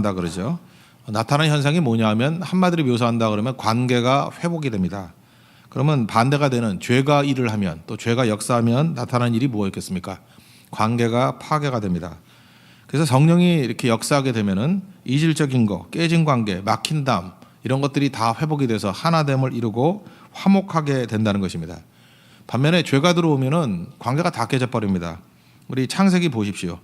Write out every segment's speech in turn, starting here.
한다 그러죠. 나타나는 현상이 뭐냐면 한마디로 묘사한다 그러면 관계가 회복이 됩니다. 그러면 반대가 되는 죄가 일을 하면 또 죄가 역사하면 나타나는 일이 뭐였겠습니까? 관계가 파괴가 됩니다. 그래서 성령이 이렇게 역사하게 되면은 이질적인 거, 깨진 관계, 막힌 담 이런 것들이 다 회복이 돼서 하나됨을 이루고 화목하게 된다는 것입니다. 반면에 죄가 들어오면은 관계가 다 깨져 버립니다. 우리 창세기 보십시오.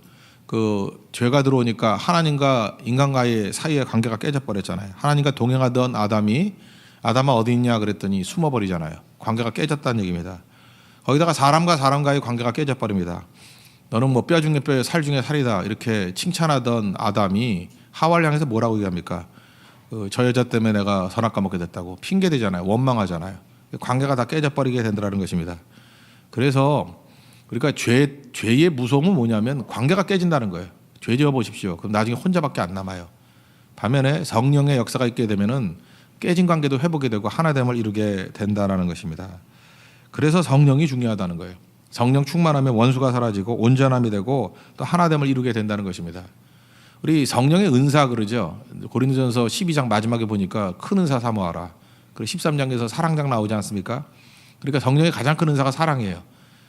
그 죄가 들어오니까 하나님과 인간과의 사이의 관계가 깨져 버렸잖아요. 하나님과 동행하던 아담이 아담아 어디 있냐 그랬더니 숨어 버리잖아요. 관계가 깨졌다는 얘기입니다. 거기다가 사람과 사람과의 관계가 깨져 버립니다. 너는 뭐 뼈 중에 뼈, 살 중에 살이다 이렇게 칭찬하던 아담이 하와를 향해서 뭐라고 얘기합니까? 그, 저 여자 때문에 내가 선악 까먹게 됐다고 핑계 대잖아요. 원망하잖아요. 관계가 다 깨져 버리게 된다는 것입니다. 그래서 그러니까 죄 죄의 무서움은 뭐냐면 관계가 깨진다는 거예요. 죄 지어 보십시오. 그럼 나중에 혼자밖에 안 남아요. 반면에 성령의 역사가 있게 되면은 깨진 관계도 회복이 되고 하나됨을 이루게 된다라는 것입니다. 그래서 성령이 중요하다는 거예요. 성령 충만하면 원수가 사라지고 온전함이 되고 또 하나됨을 이루게 된다는 것입니다. 우리 성령의 은사 그러죠. 고린도전서 12장 마지막에 보니까 큰 은사 사모하라. 그리고 13장에서 사랑장 나오지 않습니까? 그러니까 성령의 가장 큰 은사가 사랑이에요.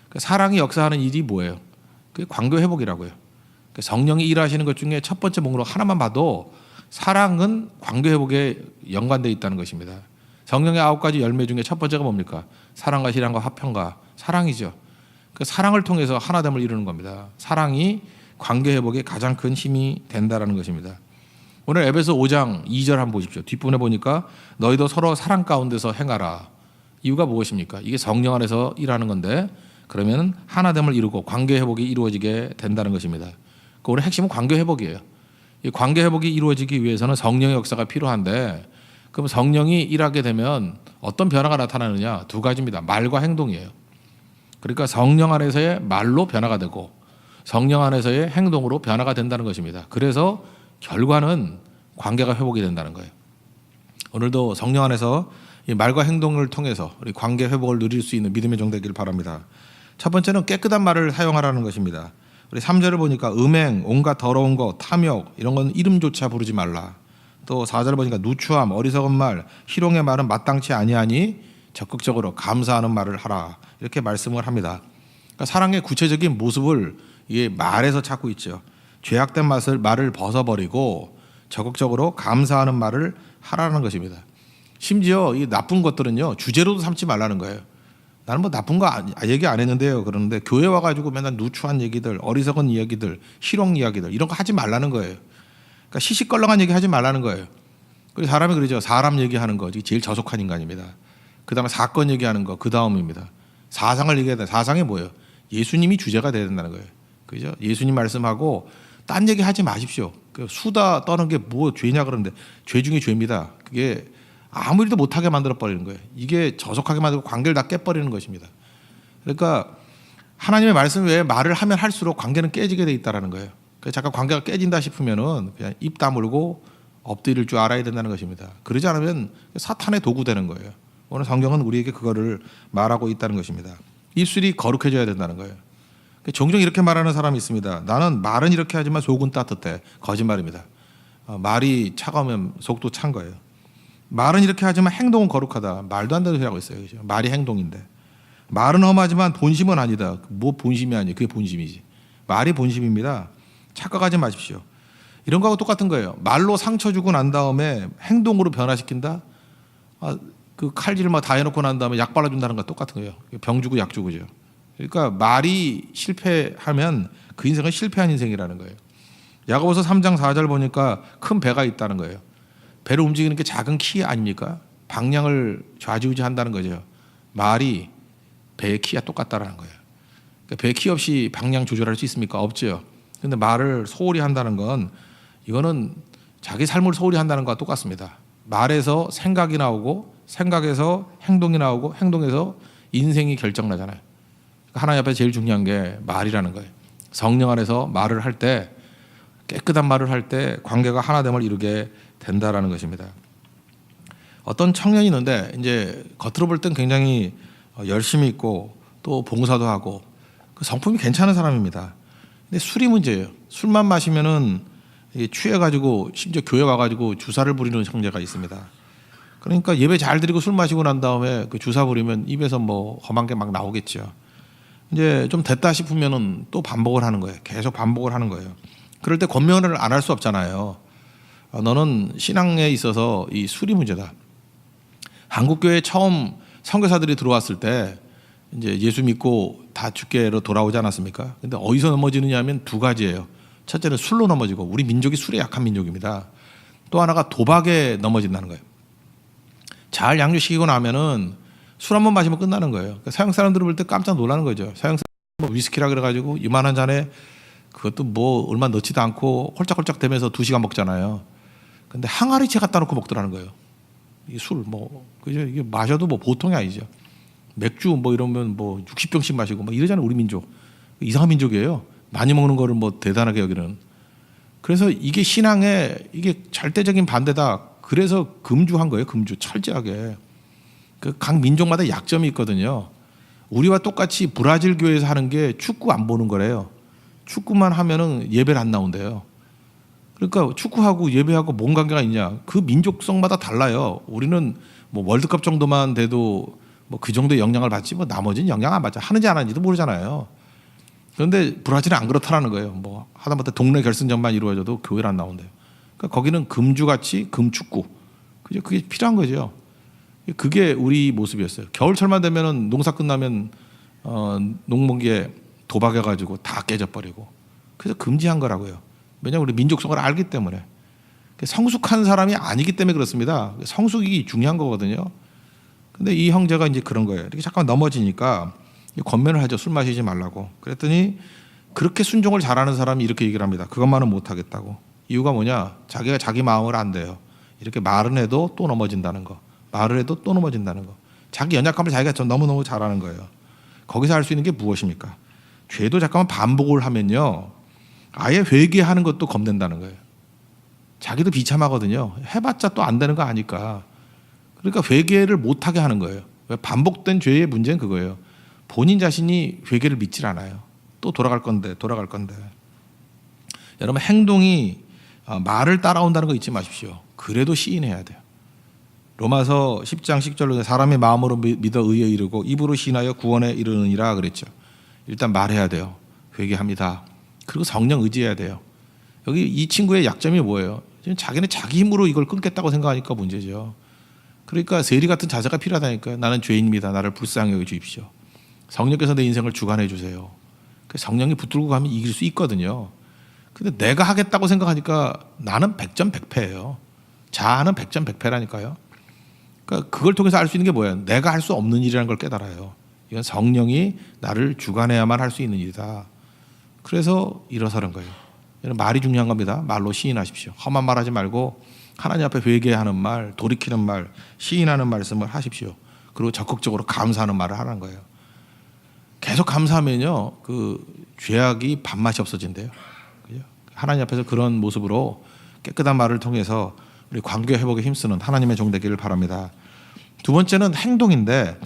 그 사랑이 역사하는 일이 뭐예요? 그게 관계 회복이라고요. 그 성령이 일하시는 것 중에 첫 번째 목록 하나만 봐도 사랑은 관계 회복에 연관돼 있다는 것입니다. 성령의 아홉 가지 열매 중에 첫 번째가 뭡니까? 사랑과 희랑과 화평과 사랑이죠. 그 사랑을 통해서 하나됨을 이루는 겁니다. 사랑이 관계 회복에 가장 큰 힘이 된다라는 것입니다. 오늘 에베소 5장 2절 한번 보십시오. 뒷부분에 보니까 너희도 서로 사랑 가운데서 행하라. 이유가 무엇입니까? 이게 성령 안에서 일하는 건데 그러면 하나됨을 이루고 관계 회복이 이루어지게 된다는 것입니다. 그 오늘 핵심은 관계 회복이에요. 이 관계 회복이 이루어지기 위해서는 성령의 역사가 필요한데 그럼 성령이 일하게 되면 어떤 변화가 나타나느냐 두 가지입니다. 말과 행동이에요. 그러니까 성령 안에서의 말로 변화가 되고 성령 안에서의 행동으로 변화가 된다는 것입니다. 그래서 결과는 관계가 회복이 된다는 거예요. 오늘도 성령 안에서 이 말과 행동을 통해서 우리 관계 회복을 누릴 수 있는 믿음의 종 되기를 바랍니다. 첫 번째는 깨끗한 말을 사용하라는 것입니다. 우리 3절을 보니까 음행, 온갖 더러운 것, 탐욕 이런 건 이름조차 부르지 말라. 또 4절을 보니까 누추함, 어리석은 말, 희롱의 말은 마땅치 아니하니 적극적으로 감사하는 말을 하라. 이렇게 말씀을 합니다. 그러니까 사랑의 구체적인 모습을 이 말에서 찾고 있죠. 죄악된 맛을 말을 벗어버리고 적극적으로 감사하는 말을 하라는 것입니다. 심지어 이 나쁜 것들은요 주제로도 삼지 말라는 거예요. 나는 뭐 나쁜 거 안- 얘기 안 했는데요. 그러는데 교회 와가지고 맨날 누추한 얘기들, 어리석은 이야기들, 희롱 이야기들 이런 거 하지 말라는 거예요. 그러니까 시시껄렁한 얘기 하지 말라는 거예요. 그리고 사람이 그러죠. 사람 얘기하는 거지 제일 저속한 인간입니다. 그 다음에 사건 얘기하는 거 그 다음입니다. 사상을 얘기해야 돼. 사상이 뭐예요? 예수님이 주제가 돼야 된다는 거예요. 그죠? 예수님 말씀하고 딴 얘기 하지 마십시오. 그 수다 떠는 게 뭐 죄냐 그러는데 죄 중에 죄입니다. 그게 아무 일도 못하게 만들어 버리는 거예요. 이게 저속하게 만들고 관계를 다 깨버리는 것입니다. 그러니까 하나님의 말씀 외에 말을 하면 할수록 관계는 깨지게 돼 있다라는 거예요. 그래서 잠깐 관계가 깨진다 싶으면은 그냥 입 다물고 엎드릴 줄 알아야 된다는 것입니다. 그러지 않으면 사탄의 도구 되는 거예요. 오늘 성경은 우리에게 그거를 말하고 있다는 것입니다. 입술이 거룩해져야 된다는 거예요. 종종 이렇게 말하는 사람이 있습니다. 나는 말은 이렇게 하지만 속은 따뜻해. 거짓말입니다. 어, 말이 차가우면 속도 찬 거예요. 말은 이렇게 하지만 행동은 거룩하다. 말도 안 되는 소리 하고 있어요. 그죠? 말이 행동인데. 말은 험하지만 본심은 아니다. 뭐 본심이 아니에요. 그게 본심이지. 말이 본심입니다. 착각하지 마십시오. 이런 거하고 똑같은 거예요. 말로 상처 주고 난 다음에 행동으로 변화시킨다. 아, 그 칼질을 막 다 해놓고 난 다음에 약 발라준다는 거 똑같은 거예요. 병 주고 약 주고죠. 그러니까 말이 실패하면 그 인생은 실패한 인생이라는 거예요. 야고보서 3장 4절 보니까 큰 배가 있다는 거예요. 배를 움직이는 게 작은 키 아닙니까? 방향을 좌지우지한다는 거죠. 말이 배의 키와 똑같다라는 거예요. 그러니까 배의 키 없이 방향 조절할 수 있습니까? 없죠. 근데 말을 소홀히 한다는 건 이거는 자기 삶을 소홀히 한다는 것과 똑같습니다. 말에서 생각이 나오고 생각에서 행동이 나오고 행동에서 인생이 결정나잖아요. 그러니까 하나님 앞에 제일 중요한 게 말이라는 거예요. 성령 안에서 말을 할 때 깨끗한 말을 할 때 관계가 하나 됨을 이루게 된다라는 것입니다. 어떤 청년이 있는데 이제 겉으로 볼 땐 굉장히 어, 열심히 있고 또 봉사도 하고 그 성품이 괜찮은 사람입니다. 근데 술이 문제예요. 술만 마시면은 취해가지고 심지어 교회 와가지고 주사를 부리는 형제가 있습니다. 그러니까 예배 잘 드리고 술 마시고 난 다음에 그 주사 부리면 입에서 뭐 험한 게 막 나오겠죠. 이제 좀 됐다 싶으면은 또 반복을 하는 거예요. 계속 반복을 하는 거예요. 그럴 때 권면을 안 할 수 없잖아요. 어, 너는 신앙에 있어서 이 술이 문제다. 한국 교회 처음 선교사들이 들어왔을 때 이제 예수 믿고 다 주께로 돌아오지 않았습니까? 근데 어디서 넘어지느냐면 두 가지예요. 첫째는 술로 넘어지고 우리 민족이 술에 약한 민족입니다. 또 하나가 도박에 넘어진다는 거예요. 잘 양육시키고 나면은 술 한 번 마시면 끝나는 거예요. 그러니까 서양 사람들을 볼 때 깜짝 놀라는 거죠. 서양 사람 뭐 위스키라 그래가지고 이만한 잔에 그것도 뭐 얼마 넣지도 않고 홀짝홀짝 대면서 두 시간 먹잖아요. 근데 항아리채 갖다 놓고 먹더라는 거예요. 이 술 뭐 그죠? 이게 마셔도 뭐 보통이 아니죠. 맥주 뭐 이러면 뭐 60병씩 마시고 뭐 이러잖아요. 우리 민족 이상한 민족이에요. 많이 먹는 거를 뭐 대단하게 여기는. 그래서 이게 신앙에 이게 절대적인 반대다. 그래서 금주한 거예요. 금주 철저하게. 그 각 민족마다 약점이 있거든요. 우리와 똑같이 브라질 교회에서 하는 게 축구 안 보는 거래요. 축구만 하면은 예배를 안 나온대요. 그러니까 축구하고 예배하고 뭔 관계가 있냐? 그 민족성마다 달라요. 우리는 뭐 월드컵 정도만 돼도 뭐 그 정도의 영향을 받지 뭐 나머지는 영향 안 받죠. 하는지 안 하는지도 모르잖아요. 그런데 브라질은 안 그렇다라는 거예요. 뭐 하다못해 동네 결승전만 이루어져도 교회를 안 나온대요. 그러니까 거기는 금주같이 금축구. 그죠? 그게 필요한 거죠. 그게 우리 모습이었어요. 겨울철만 되면은 농사 끝나면 어, 농목에 도박해가지고 다 깨져버리고 그래서 금지한 거라고요. 왜냐하면 우리 민족성을 알기 때문에 성숙한 사람이 아니기 때문에 그렇습니다. 성숙이 중요한 거거든요. 근데 이 형제가 이제 그런 거예요. 이렇게 잠깐 넘어지니까 권면을 하죠. 술 마시지 말라고. 그랬더니 그렇게 순종을 잘하는 사람이 이렇게 얘기를 합니다. 그것만은 못 하겠다고. 이유가 뭐냐? 자기가 자기 마음을 안 돼요. 이렇게 말은 해도 또 넘어진다는 거. 말을 해도 또 넘어진다는 거. 자기 연약함을 자기가 좀 너무너무 잘하는 거예요. 거기서 할 수 있는 게 무엇입니까? 죄도 잠깐만 반복을 하면요. 아예 회개하는 것도 겁낸다는 거예요. 자기도 비참하거든요. 해봤자 또 안 되는 거 아니까. 그러니까 회개를 못하게 하는 거예요. 왜 반복된 죄의 문제는 그거예요. 본인 자신이 회개를 믿질 않아요. 또 돌아갈 건데, 돌아갈 건데. 여러분 행동이 어, 말을 따라온다는 거 잊지 마십시오. 그래도 시인해야 돼요. 로마서 10장 10절로 사람의 마음으로 미- 믿어 의에 이르고 입으로 신하여 구원에 이르느니라 그랬죠. 일단 말해야 돼요. 회개합니다. 그리고 성령 의지해야 돼요. 여기 이 친구의 약점이 뭐예요? 지금 자기는 자기 힘으로 이걸 끊겠다고 생각하니까 문제죠. 그러니까 세리 같은 자세가 필요하다니까요. 나는 죄인입니다. 나를 불쌍히 여겨 주십시오. 성령께서 내 인생을 주관해 주세요. 그 성령이 붙들고 가면 이길 수 있거든요. 근데 내가 하겠다고 생각하니까 나는 백전백패예요. 자아는 백전백패라니까요. 그러니까 그걸 통해서 알 수 있는 게 뭐예요? 내가 할 수 없는 일이라는 걸 깨달아요. 이건 성령이 나를 주관해야만 할 수 있는 일이다. 그래서 일어서는 거예요. 말이 중요한 겁니다. 말로 시인하십시오. 험한 말하지 말고 하나님 앞에 회개하는 말, 돌이키는 말, 시인하는 말씀을 하십시오. 그리고 적극적으로 감사하는 말을 하는 거예요. 계속 감사하면요, 그 죄악이 밥맛이 없어진대요. 그죠? 하나님 앞에서 그런 모습으로 깨끗한 말을 통해서 우리 관계 회복에 힘쓰는 하나님의 종 되기를 바랍니다. 두 번째는 행동인데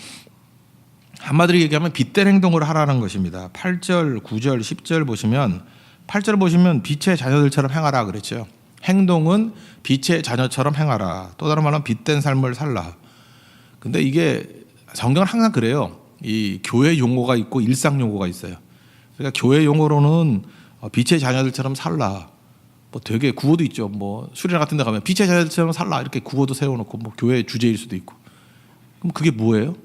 한마디로 얘기하면 빛된 행동을 하라는 것입니다. 8절, 9절, 10절 보시면 8절 보시면 빛의 자녀들처럼 행하라 그랬죠. 행동은 빛의 자녀처럼 행하라. 또 다른 말로 빛된 삶을 살라. 근데 이게 성경은 항상 그래요. 이 교회 용어가 있고 일상 용어가 있어요. 그러니까 교회 용어로는 어, 빛의 자녀들처럼 살라. 뭐 되게 구호도 있죠. 뭐 수련 같은 데 가면 빛의 자녀들처럼 살라 이렇게 구호도 세워 놓고 뭐 교회 주제일 수도 있고. 그럼 그게 뭐예요?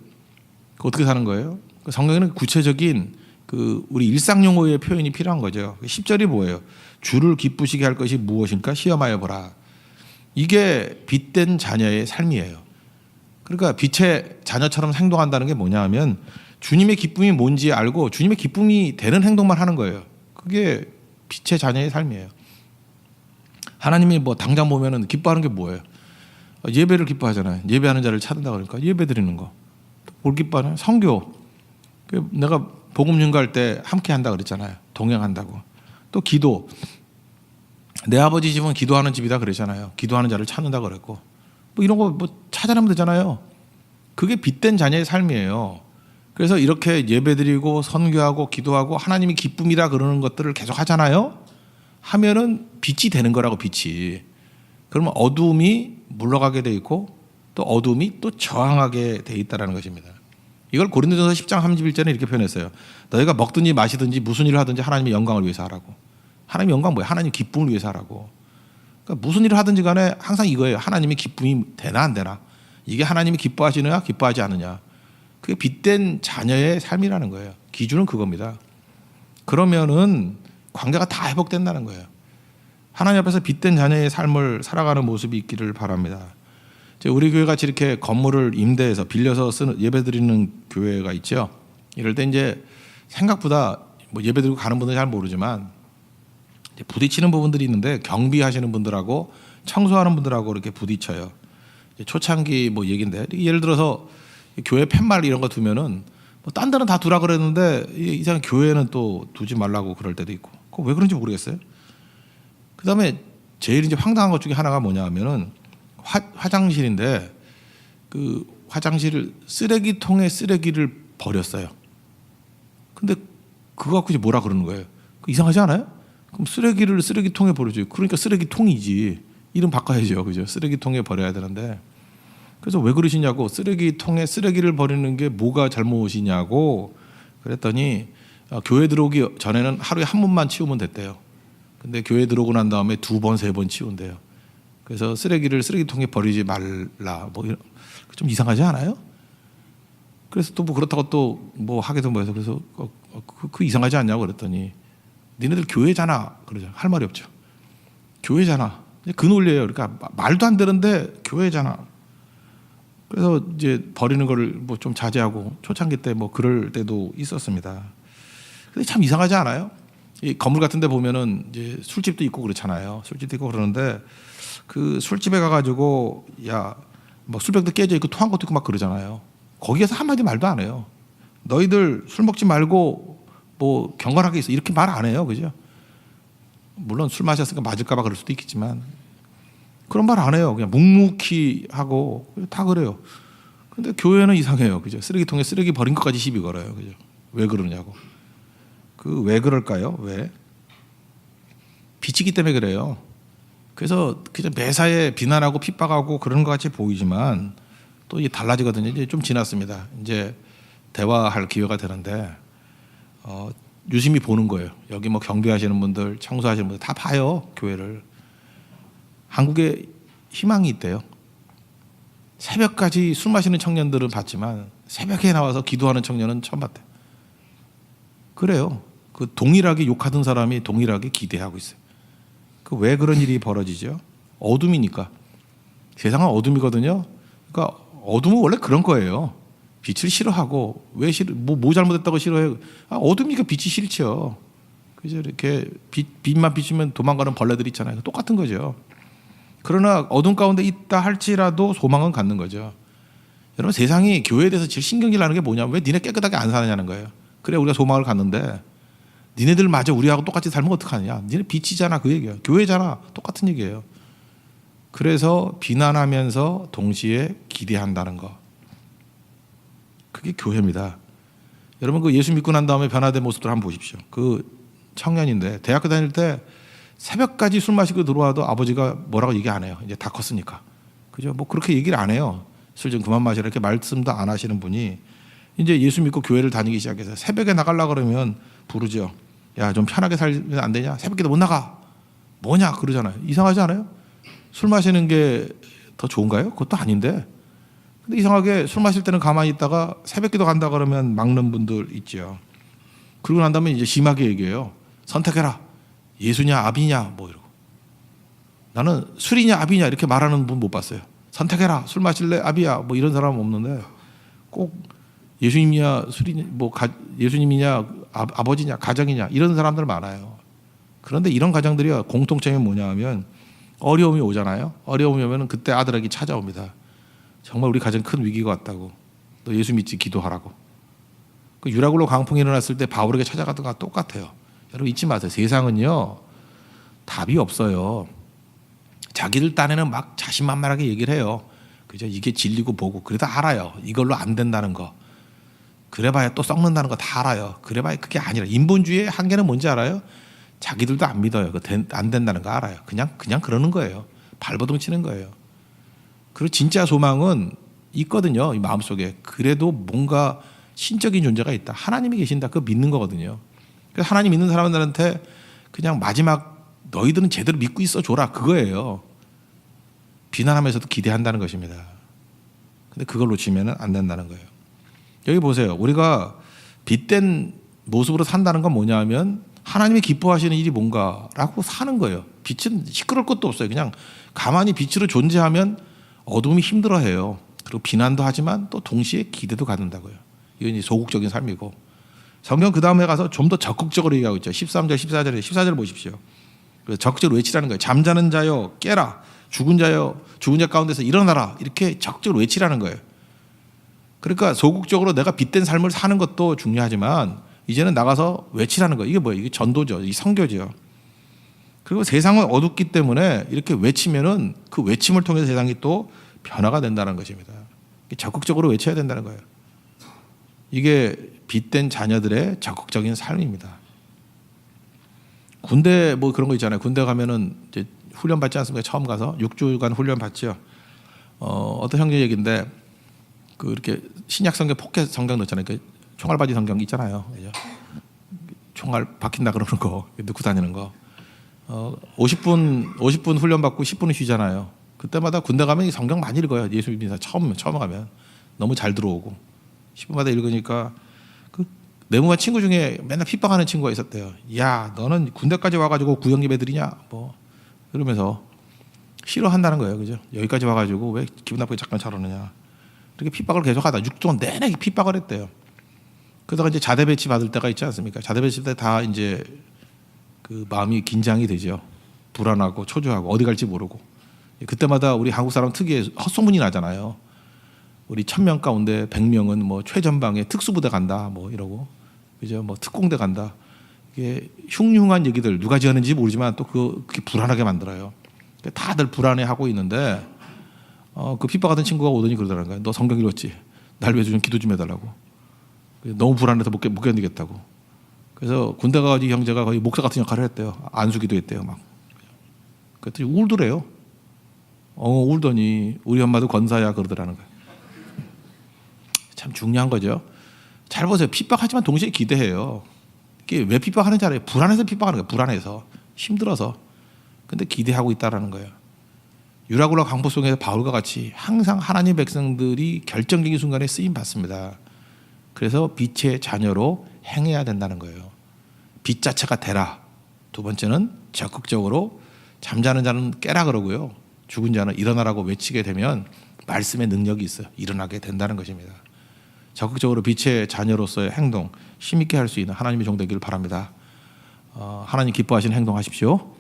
그 어떻게 사는 거예요? 그 성경에는 구체적인 그 우리 일상 용어의 표현이 필요한 거죠. 10절이 뭐예요? 주를 기쁘시게 할 것이 무엇인가 시험하여 보라. 이게 빛된 자녀의 삶이에요. 그러니까 빛의 자녀처럼 행동한다는 게 뭐냐 하면 주님의 기쁨이 뭔지 알고 주님의 기쁨이 되는 행동만 하는 거예요. 그게 빛의 자녀의 삶이에요. 하나님이 뭐 당장 보면은 기뻐하는 게 뭐예요? 예배를 기뻐하잖아요. 예배하는 자를 찾는다 그러니까 예배 드리는 거. 뭘 기뻐하냐? 성교. 그 내가 복음 증거할 때 함께 한다 그랬잖아요. 동행한다고. 또 기도. 내 아버지 집은 기도하는 집이다 그랬잖아요. 기도하는 자를 찾는다 그랬고. 뭐 이런 거 뭐 찾아내면 되잖아요. 그게 빛된 자녀의 삶이에요. 그래서 이렇게 예배드리고 선교하고 기도하고 하나님이 기쁨이다 그러는 것들을 계속 하잖아요. 하면은 빛이 되는 거라고 빛이. 그러면 어둠이 물러가게 돼 있고 또 어둠이 또 저항하게 돼 있다라는 것입니다. 이걸 고린도전서 10장 31절에 이렇게 표현했어요. 너희가 먹든지 마시든지 무슨 일을 하든지 하나님의 영광을 위해서 하라고. 하나님 영광 뭐예요? 하나님 기쁨을 위해서 하라고. 그러니까 무슨 일을 하든지 간에 항상 이거예요. 하나님의 기쁨이 되나 안 되나. 이게 하나님이 기뻐하시느냐 기뻐하지 않느냐. 그게 빛된 자녀의 삶이라는 거예요. 기준은 그겁니다. 그러면은 관계가 다 회복된다는 거예요. 하나님 앞에서 빛된 자녀의 삶을 살아가는 모습이 있기를 바랍니다. 우리 교회 같이 이렇게 건물을 임대해서 빌려서 쓰는 예배 드리는 교회가 있죠. 이럴 때 이제 생각보다 뭐 예배 드리고 가는 분들은 잘 모르지만 부딪히는 부분들이 있는데 경비하시는 분들하고 청소하는 분들하고 이렇게 부딪혀요. 초창기 뭐 얘긴데 예를 들어서 교회 팻말 이런 거 두면은 뭐 딴 데는 다 두라 그랬는데 이- 이상 교회는 또 두지 말라고 그럴 때도 있고 그거 왜 그런지 모르겠어요. 그다음에 제일 이제 황당한 것 중에 하나가 뭐냐 하면은 화, 화장실인데 그 화장실을 쓰레기통에 쓰레기를 버렸어요. 근데 그거 갖고 이제 뭐라 그러는 거예요? 그 이상하지 않아요? 그럼 쓰레기를 쓰레기통에 버려줘요. 그러니까 쓰레기통이지. 이름 바꿔야죠. 그죠? 쓰레기통에 버려야 되는데. 그래서 왜 그러시냐고 쓰레기통에 쓰레기를 버리는 게 뭐가 잘못이냐고 그랬더니 어, 교회 들어오기 전에는 하루에 한 번만 치우면 됐대요. 근데 교회 들어오고 난 다음에 두 번, 세 번 치운대요. 그래서 쓰레기를 쓰레기통에 버리지 말라. 뭐 이런 좀 이상하지 않아요? 그래서 또 뭐 그렇다고 또 뭐 하게도 뭐해서 그래서 어, 어, 그, 그 이상하지 않냐고 그랬더니 니네들 교회잖아. 그러죠. 할 말이 없죠. 교회잖아. 그 논리예요. 그러니까 마- 말도 안 되는데 교회잖아. 그래서 이제 버리는 거를 뭐 좀 자제하고 초창기 때 뭐 그럴 때도 있었습니다. 근데 참 이상하지 않아요? 이 건물 같은 데 보면은 이제 술집도 있고 그렇잖아요. 술집도 있고 그러는데 그 술집에 가가지고 야, 뭐 술병도 깨져 있고 토한 것도 있고 막 그러잖아요. 거기에서 한마디 말도 안 해요. 너희들 술 먹지 말고 뭐 경건하게 있어. 이렇게 말 안 해요. 그죠? 물론 술 마셨으니까 맞을까봐 그럴 수도 있겠지만 그런 말 안 해요. 그냥 묵묵히 하고 다 그래요. 근데 교회는 이상해요. 그죠? 쓰레기통에 쓰레기 버린 것까지 시비 걸어요. 그죠? 왜 그러냐고. 그 왜 그럴까요? 왜? 비치기 때문에 그래요. 그래서 그냥 매사에 비난하고 핍박하고 그런 것 같이 보이지만 또 이게 달라지거든요. 이제 좀 지났습니다. 이제 대화할 기회가 되는데 어, 유심히 보는 거예요. 여기 뭐 경비하시는 분들, 청소하시는 분들 다 봐요. 교회를. 한국에 희망이 있대요. 새벽까지 술 마시는 청년들은 봤지만 새벽에 나와서 기도하는 청년은 처음 봤대요. 그래요. 그 동일하게 욕하던 사람이 동일하게 기대하고 있어요. 그 왜 그런 일이 벌어지죠? 어둠이니까. 세상은 어둠이거든요. 그러니까 어둠은 원래 그런 거예요. 빛을 싫어하고 왜 싫어 뭐, 뭐 잘못했다고 싫어해요? 아, 어둠이니까 빛이 싫죠. 그죠? 이렇게 빛, 빛만 비추면 도망가는 벌레들 있잖아요. 똑같은 거죠. 그러나 어둠 가운데 있다 할지라도 소망은 갖는 거죠. 여러분 세상이 교회에 대해서 제일 신경질 나는 게 뭐냐면 왜 니네 깨끗하게 안 사느냐는 거예요. 그래 우리가 소망을 갖는데 니네들 마저 우리하고 똑같이 살면 어떡하느냐. 니네 빛이잖아 그 얘기야. 교회잖아. 똑같은 얘기예요. 그래서 비난하면서 동시에 기대한다는 거. 그게 교회입니다. 여러분 그 예수 믿고 난 다음에 변화된 모습들 한번 보십시오. 그 청년인데 대학교 다닐 때 새벽까지 술 마시고 들어와도 아버지가 뭐라고 얘기 안 해요. 이제 다 컸으니까. 그죠? 뭐 그렇게 얘기를 안 해요. 술 좀 그만 마시라 이렇게 말씀도 안 하시는 분이 이제 예수 믿고 교회를 다니기 시작해서 새벽에 나가려 그러면 부르죠. 야 좀 편하게 살면 안 되냐? 새벽에도 못 나가. 뭐냐 그러잖아요. 이상하지 않아요? 술 마시는 게 더 좋은가요? 그것도 아닌데. 근데 이상하게 술 마실 때는 가만히 있다가 새벽기도 간다 그러면 막는 분들 있죠. 그러고 난 다음에 이제 심하게 얘기해요. 선택해라. 예수냐 아비냐 뭐 이러고. 나는 술이냐 아비냐 이렇게 말하는 분 못 봤어요. 선택해라. 술 마실래 아비야 뭐 이런 사람은 없는데 꼭 예수님이냐 술이냐 뭐 가, 예수님이냐 아, 아버지냐 가정이냐 이런 사람들 많아요. 그런데 이런 가정들이 공통점이 뭐냐 하면 어려움이 오잖아요. 어려움이 오면 그때 아들에게 찾아옵니다. 정말 우리 가정 큰 위기가 왔다고. 너 예수 믿지 기도하라고. 그 유라굴로 강풍이 일어났을 때 바울에게 찾아가던 거와 똑같아요. 여러분 잊지 마세요. 세상은요 답이 없어요. 자기들 딴에는 막 자신만만하게 얘기를 해요. 그죠? 이게 진리고 보고 그래도 알아요. 이걸로 안 된다는 거. 그래봐야 또 썩는다는 거 다 알아요. 그래봐야 그게 아니라 인본주의의 한계는 뭔지 알아요? 자기들도 안 믿어요. 그안 된다는 거 알아요. 그냥 그냥 그러는 거예요. 발버둥 치는 거예요. 그리고 진짜 소망은 있거든요. 이 마음속에. 그래도 뭔가 신적인 존재가 있다. 하나님이 계신다. 그거 믿는 거거든요. 그래서 하나님 믿는 사람들한테 그냥 마지막 너희들은 제대로 믿고 있어 줘라. 그거예요. 비난하면서도 기대한다는 것입니다. 근데 그걸 놓치면 안 된다는 거예요. 여기 보세요. 우리가 빛된 모습으로 산다는 건 뭐냐 하면 하나님이 기뻐하시는 일이 뭔가라고 사는 거예요. 빛은 시끄러울 것도 없어요. 그냥 가만히 빛으로 존재하면 어둠이 힘들어해요. 그리고 비난도 하지만 또 동시에 기대도 갖는다고요. 이건 이제 소극적인 삶이고 성경 그 다음에 가서 좀 더 적극적으로 얘기하고 있죠. 13절, 14절에 14절 보십시오. 그래서 적극적으로 외치라는 거예요. 잠자는 자여 깨라. 죽은 자여 죽은 자 가운데서 일어나라. 이렇게 적극적으로 외치라는 거예요. 그러니까 소극적으로 내가 빛된 삶을 사는 것도 중요하지만 이제는 나가서 외치라는 거예요. 이게 뭐예요? 이게 전도죠. 이 성교죠. 그리고 세상은 어둡기 때문에 이렇게 외치면은 그 외침을 통해서 세상이 또 변화가 된다는 것입니다. 적극적으로 외쳐야 된다는 거예요. 이게 빛된 자녀들의 적극적인 삶입니다. 군대 뭐 그런 거 있잖아요. 군대 가면은 이제 훈련 받지 않습니까? 처음 가서 6주간 훈련 받죠. 어, 어떤 형제 얘기인데 그 이렇게 신약 성경 포켓 성경 넣잖아요. 그 총알바지 성경 있잖아요. 그죠? 총알 박힌다 그러는 거 넣고 다니는 거. 어, 50분 50분 훈련 받고 10분은 쉬잖아요. 그때마다 군대 가면 이 성경 많이 읽어요. 예수 믿는 처음 처음 가면 너무 잘 들어오고 10분마다 읽으니까 그 내무가 친구 중에 맨날 핍박하는 친구가 있었대요. 야, 너는 군대까지 와가지고 구형집 애들이냐? 뭐 그러면서 싫어한다는 거예요, 그죠? 여기까지 와가지고 왜 기분 나쁘게 잠깐 저러느냐? 이렇게 핍박을 계속하다 6주 동안 내내 핍박을 했대요. 그러다가 이제 자대 배치 받을 때가 있지 않습니까? 자대 배치 때 다 이제 그 마음이 긴장이 되죠. 불안하고 초조하고 어디 갈지 모르고 그때마다 우리 한국 사람 특유의 헛소문이 나잖아요. 우리 천 명 가운데 백 명은 뭐 최전방에 특수부대 간다 뭐 이러고 그죠 뭐 특공대 간다 이게 흉흉한 얘기들 누가 지었는지 모르지만 또그 불안하게 만들어요. 다들 불안해하고 있는데 어, 그 핍박하던 친구가 오더니 그러더라는 거예요. 너 성경 읽었지? 날 위해서 좀 기도 좀 해달라고. 너무 불안해서 못, 못 견디겠다고. 그래서 군대 가가지고 형제가 거의 목사 같은 역할을 했대요. 안수 기도 했대요. 막. 그랬더니 울더래요. 어, 울더니 우리 엄마도 권사야 그러더라는 거예요. 참 중요한 거죠. 잘 보세요. 핍박하지만 동시에 기대해요. 이게 왜 핍박하는지 알아요? 불안해서 핍박하는 거예요. 불안해서. 힘들어서. 근데 기대하고 있다라는 거예요. 유라굴라 강포 속에서 바울과 같이 항상 하나님 백성들이 결정적인 순간에 쓰임 받습니다. 그래서 빛의 자녀로 행해야 된다는 거예요. 빛 자체가 되라. 두 번째는 적극적으로 잠자는 자는 깨라 그러고요. 죽은 자는 일어나라고 외치게 되면 말씀의 능력이 있어요. 일어나게 된다는 것입니다. 적극적으로 빛의 자녀로서의 행동 힘있게 할 수 있는 하나님의 종 되기를 바랍니다. 어, 하나님 기뻐하시는 행동하십시오.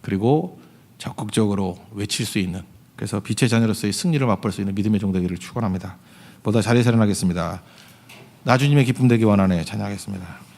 그리고 적극적으로 외칠 수 있는 그래서 빛의 자녀로서의 승리를 맛볼 수 있는 믿음의 종 되기를 축원합니다. 보다 자리에 세련하겠습니다. 나주님의 기쁨 되기 원하네 찬양하겠습니다.